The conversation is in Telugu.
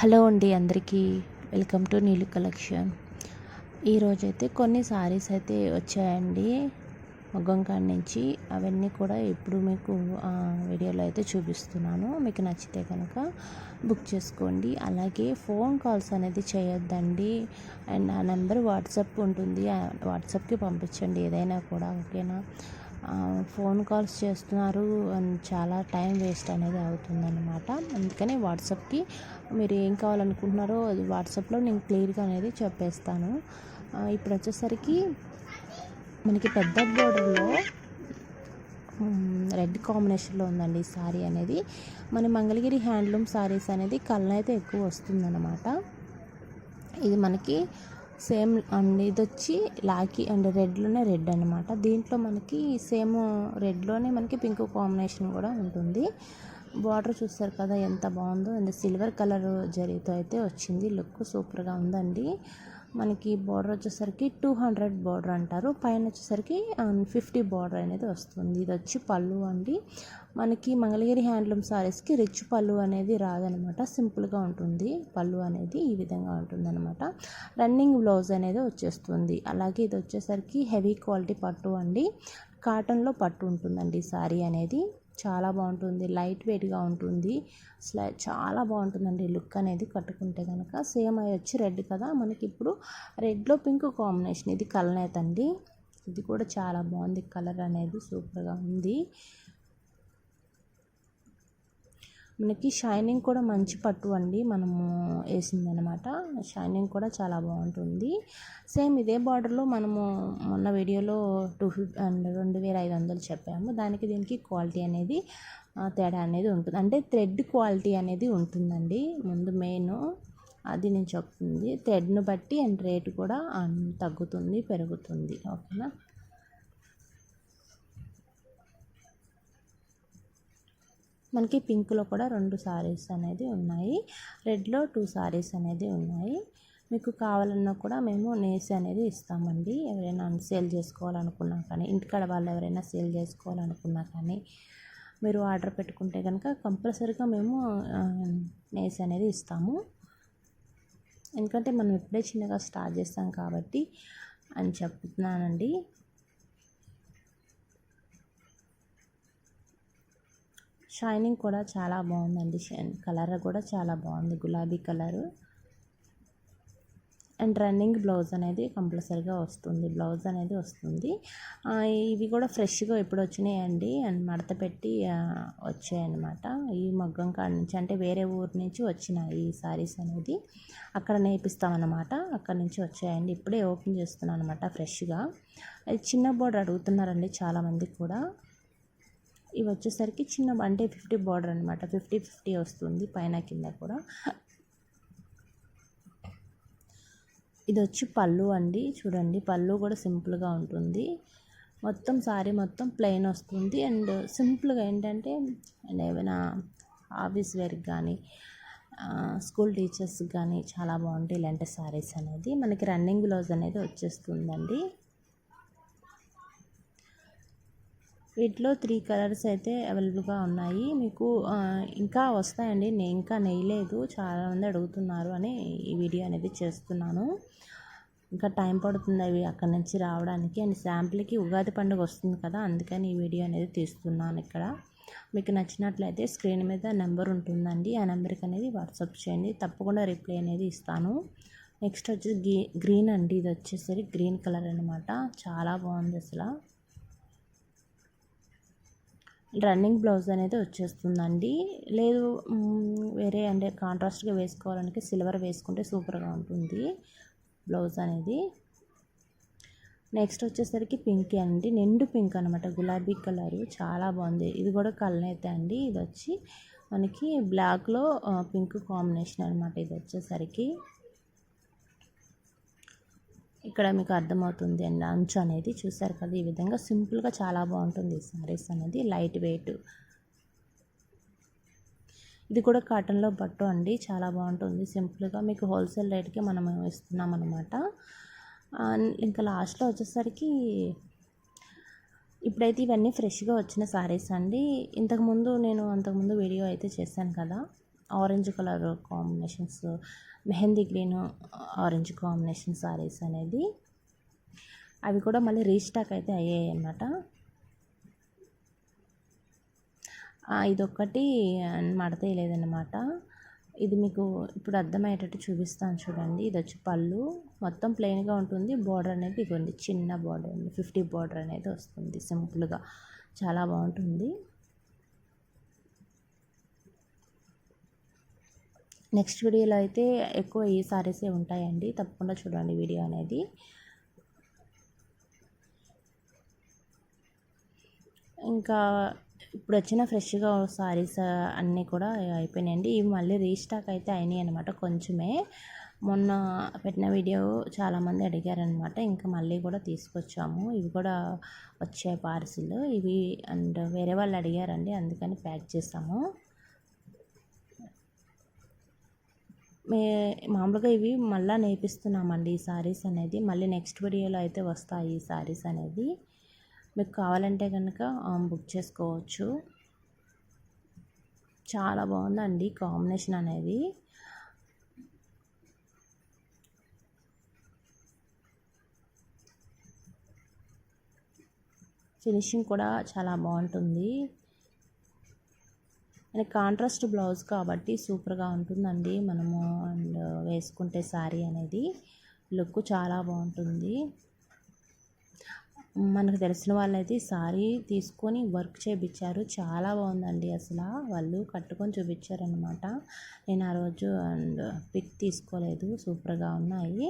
హలో అండి అందరికీ. Welcome to Neellu collection. ఈరోజైతే కొన్ని సారీస్ అయితే వచ్చాయండి. మగ్గం కాడి నుంచి అవన్నీ కూడా ఇప్పుడు మీకు వీడియోలో అయితే చూపిస్తున్నాను. మీకు నచ్చితే కనుక బుక్ చేసుకోండి. అలాగే ఫోన్ కాల్స్ అనేది చేయొద్దండి. అండ్ ఆ నెంబర్ వాట్సాప్ ఉంటుంది. వాట్సాప్కి పంపించండి ఏదైనా కూడా ఓకేనా? ఫోన్ కాల్స్ చేస్తున్నారు అండ్ చాలా టైం వేస్ట్ అనేది అవుతుందన్నమాట. అందుకని వాట్సాప్కి మీరు ఏం కావాలనుకుంటున్నారో అది వాట్సాప్లో నేను క్లియర్గా అనేది చెప్పేస్తాను. ఇప్పుడు వచ్చేసరికి మనకి పెద్ద బోర్డర్లో రెడ్ కాంబినేషన్లో ఉందండి ఈ సారీ అనేది. మన మంగళగిరి హ్యాండ్లూమ్ సారీస్ అనేది కళ్ళైతే అయితే ఎక్కువ వస్తుందన్నమాట. ఇది మనకి సేమ్ అండ్ ఇది వచ్చి లాకీ అండ్ రెడ్లోనే రెడ్ అనమాట దీంట్లో మనకి సేమ్ రెడ్లోనే మనకి పింక్ కాంబినేషన్ కూడా ఉంటుంది. బార్డర్ చూస్తారు కదా ఎంత బాగుందో. అండ్ సిల్వర్ కలర్ జరీతో అయితే వచ్చింది. లుక్ సూపర్గా ఉందండి. మనకి బార్డర్ వచ్చేసరికి టూ హండ్రెడ్ బార్డర్ అంటారు. పైన వచ్చేసరికి ఫిఫ్టీ బార్డర్ అనేది వస్తుంది. ఇది వచ్చి పళ్ళు అండి. మనకి మంగళగిరి హ్యాండ్లూమ్ సారీస్కి రిచ్ పళ్ళు అనేది రాదనమాట. సింపుల్గా ఉంటుంది. పళ్ళు అనేది ఈ విధంగా ఉంటుంది అనమాట రన్నింగ్ బ్లౌజ్ అనేది వచ్చేస్తుంది. అలాగే ఇది వచ్చేసరికి హెవీ క్వాలిటీ పట్టు అండి. కాటన్లో పట్టు ఉంటుందండి సారీ అనేది. చాలా బాగుంటుంది. లైట్ వెయిట్గా ఉంటుంది. అసలు చాలా బాగుంటుందండి లుక్ అనేది కట్టుకుంటే కనుక సేమ్ అవి వచ్చి రెడ్ కదా. మనకి ఇప్పుడు రెడ్లో పింక్ కాంబినేషన్. ఇది కలనేత అండి ఇది కూడా చాలా బాగుంది. కలర్ అనేది సూపర్గా ఉంది. మనకి షైనింగ్ కూడా మంచి పట్టు అండి. మనము వేసింది అనమాట షైనింగ్ కూడా చాలా బాగుంటుంది. సేమ్ ఇదే బార్డర్లో మనము మొన్న వీడియోలో టూ ఫిఫ్టీ అండ్ రెండు వేల ఐదు వందలు చెప్పాము. దానికి దీనికి క్వాలిటీ అనేది తేడా అనేది ఉంటుంది. అంటే థ్రెడ్ క్వాలిటీ అనేది ఉంటుందండి. ముందు మెయిన్ అది నేను చెప్తుంది. థ్రెడ్ను బట్టి అండ్ రేటు కూడా తగ్గుతుంది పెరుగుతుంది. ఓకేనా? మనకి పింక్లో కూడా రెండు సారీస్ అనేది ఉన్నాయి. రెడ్లో టూ సారీస్ అనేది ఉన్నాయి. మీకు కావాలన్నా కూడా మేము నేసి అనేది ఇస్తామండి. ఎవరైనా సేల్ చేసుకోవాలనుకున్నా కానీ ఇంటికాడ వాళ్ళు ఎవరైనా సేల్ చేసుకోవాలనుకున్నా కానీ మీరు ఆర్డర్ పెట్టుకుంటే కనుక కంపల్సరీగా మేము నేసి అనేది ఇస్తాము. ఎందుకంటే మనం ఇప్పుడే చిన్నగా స్టార్ట్ చేస్తాం కాబట్టి అని చెప్తున్నానండి. షైనింగ్ కూడా చాలా బాగుందండి. కలర్ కూడా చాలా బాగుంది. గులాబీ కలరు. అండ్ రన్నింగ్ బ్లౌజ్ అనేది కంపల్సరీగా వస్తుంది. బ్లౌజ్ అనేది వస్తుంది. ఇవి కూడా ఫ్రెష్గా ఇప్పుడు వచ్చినాయండి. అండ్ మడత పెట్టి వచ్చాయన్నమాట. ఈ మగ్గం కాడ నుంచి అంటే వేరే ఊరు నుంచి వచ్చినాయి ఈ సారీస్ అనేది అక్కడ నేర్పిస్తామన్నమాట అక్కడ నుంచి వచ్చాయండి. ఇప్పుడే ఓపెన్ చేస్తున్నాను అనమాట ఫ్రెష్గా. అది చిన్న బోర్డర్ అడుగుతున్నారండి చాలామంది కూడా. ఇవి వచ్చేసరికి చిన్న అంటే ఫిఫ్టీ బార్డర్ అనమాట ఫిఫ్టీ ఫిఫ్టీ వస్తుంది పైన కింద కూడా. ఇది వచ్చి పళ్ళు అండి. చూడండి పళ్ళు కూడా సింపుల్గా ఉంటుంది. మొత్తం సారీ మొత్తం ప్లెయిన్ వస్తుంది. అండ్ సింపుల్గా ఏంటంటే అండ్ ఏమైనా ఆఫీస్ వేర్కి కానీ స్కూల్ టీచర్స్కి కానీ చాలా బాగుంటాయి ఇలాంటి సారీస్ అనేది. మనకి రన్నింగ్ బ్లౌజ్ అనేది వచ్చేస్తుందండి. వీటిలో త్రీ కలర్స్ అయితే అవైలబుల్గా ఉన్నాయి. మీకు ఇంకా వస్తాయండి. నేను ఇంకా నెయ్యలేదు. చాలామంది అడుగుతున్నారు అని ఈ వీడియో అనేది చేస్తున్నాను. ఇంకా టైం పడుతుంది అవి అక్కడి నుంచి రావడానికి. అండ్ శాంపుల్కి ఉగాది పండుగ వస్తుంది కదా అందుకని ఈ వీడియో అనేది తీస్తున్నాను ఇక్కడ. మీకు నచ్చినట్లయితే స్క్రీన్ మీద నెంబర్ ఉంటుందండి. ఆ నెంబర్కి అనేది వాట్సాప్ చేయండి. తప్పకుండా రిప్లై అనేది ఇస్తాను. నెక్స్ట్ వచ్చేసి గ్రీన్ అండి. ఇది వచ్చేసరికి గ్రీన్ కలర్ అనమాట చాలా బాగుంది అసలు. రన్నింగ్ బ్లౌజ్ అనేది వచ్చేస్తుందండి. లేదు వేరే అంటే కాంట్రాస్ట్గా వేసుకోవాలంటే సిల్వర్ వేసుకుంటే సూపర్గా ఉంటుంది బ్లౌజ్ అనేది. నెక్స్ట్ వచ్చేసరికి పింక్ అండి. నిండు పింక్ అనమాట గులాబీ కలర్. చాలా బాగుంది. ఇది కూడా కలనైతే అండి. ఇది వచ్చి మనకి బ్లాక్లో పింక్ కాంబినేషన్ అనమాట ఇది వచ్చేసరికి. ఇక్కడ మీకు అర్థమవుతుంది అండి అంచు అనేది. చూసారు కదా ఈ విధంగా సింపుల్గా చాలా బాగుంటుంది సారీస్ అనేది. లైట్ వెయిట్ ఇది కూడా కాటన్లో పట్టు అండి. చాలా బాగుంటుంది. సింపుల్గా మీకు హోల్సేల్ రేట్కి మనం ఇస్తున్నాం అనమాట ఇంకా లాస్ట్లో వచ్చేసరికి ఇప్పుడైతే ఇవన్నీ ఫ్రెష్గా వచ్చిన సారీస్ అండి. ఇంతకుముందు నేను అంతకుముందు వీడియో అయితే చేశాను కదా. Orange colour combinations mehndi green orange combination saris అనేది. అవి కూడా మళ్ళీ రీస్టాక్ అయితే అయ్యాయి అన్నమాట. ఇదొక్కటి మడత లేదనమాట ఇది మీకు ఇప్పుడు అర్థమయ్యేటట్టు చూపిస్తాను చూడండి. ఇది వచ్చి పళ్ళు. మొత్తం ప్లెయిన్గా ఉంటుంది. బార్డర్ అనేది ఇదిగోండి చిన్న బార్డర్ ఉంది ఫిఫ్టీ బార్డర్ అనేది వస్తుంది. సింపుల్గా చాలా బాగుంటుంది. నెక్స్ట్ వీడియోలో అయితే ఎక్కువ ఈ సారీసే ఉంటాయండి? తప్పకుండా చూడండి వీడియో అనేది. ఇంకా ఇప్పుడు వచ్చిన ఫ్రెష్గా సారీస్ అన్నీ కూడా అయిపోయినాయండి. ఇవి మళ్ళీ రీస్టాక్ అయితే అయినాయి అనమాట కొంచెమే. మొన్న పెట్టిన వీడియో చాలామంది అడిగారనమాట ఇంకా మళ్ళీ కూడా తీసుకొచ్చాము. ఇవి కూడా వచ్చే పార్సిల్. ఇవి అండ్ వేరే వాళ్ళు అడిగారండి. అందుకని ప్యాక్ చేసాము. మామూలుగా ఇవి మళ్ళీ నేర్పిస్తున్నామండి ఈ సారీస్ అనేది. మళ్ళీ నెక్స్ట్ వీడియోలో అయితే వస్తాయి ఈ సారీస్ అనేది. మీకు కావాలంటే కనుక బుక్ చేసుకోవచ్చు. చాలా బాగుందండి కాంబినేషన్ అనేది. ఫినిషింగ్ కూడా చాలా బాగుంటుంది. అండ్ కాంట్రాస్ట్ బ్లౌజ్ కాబట్టి సూపర్గా ఉంటుందండి. మనము అండ్ వేసుకుంటే శారీ అనేది లుక్ చాలా బాగుంటుంది. మనకు తెలిసిన వాళ్ళైతే శారీ తీసుకొని వర్క్ చేయించారు చాలా బాగుందండి అసలు. వాళ్ళు కట్టుకొని చూపించారనమాట నేను ఆ రోజు అండ్ పిక్ తీసుకోలేదు. సూపర్గా ఉన్నాయి.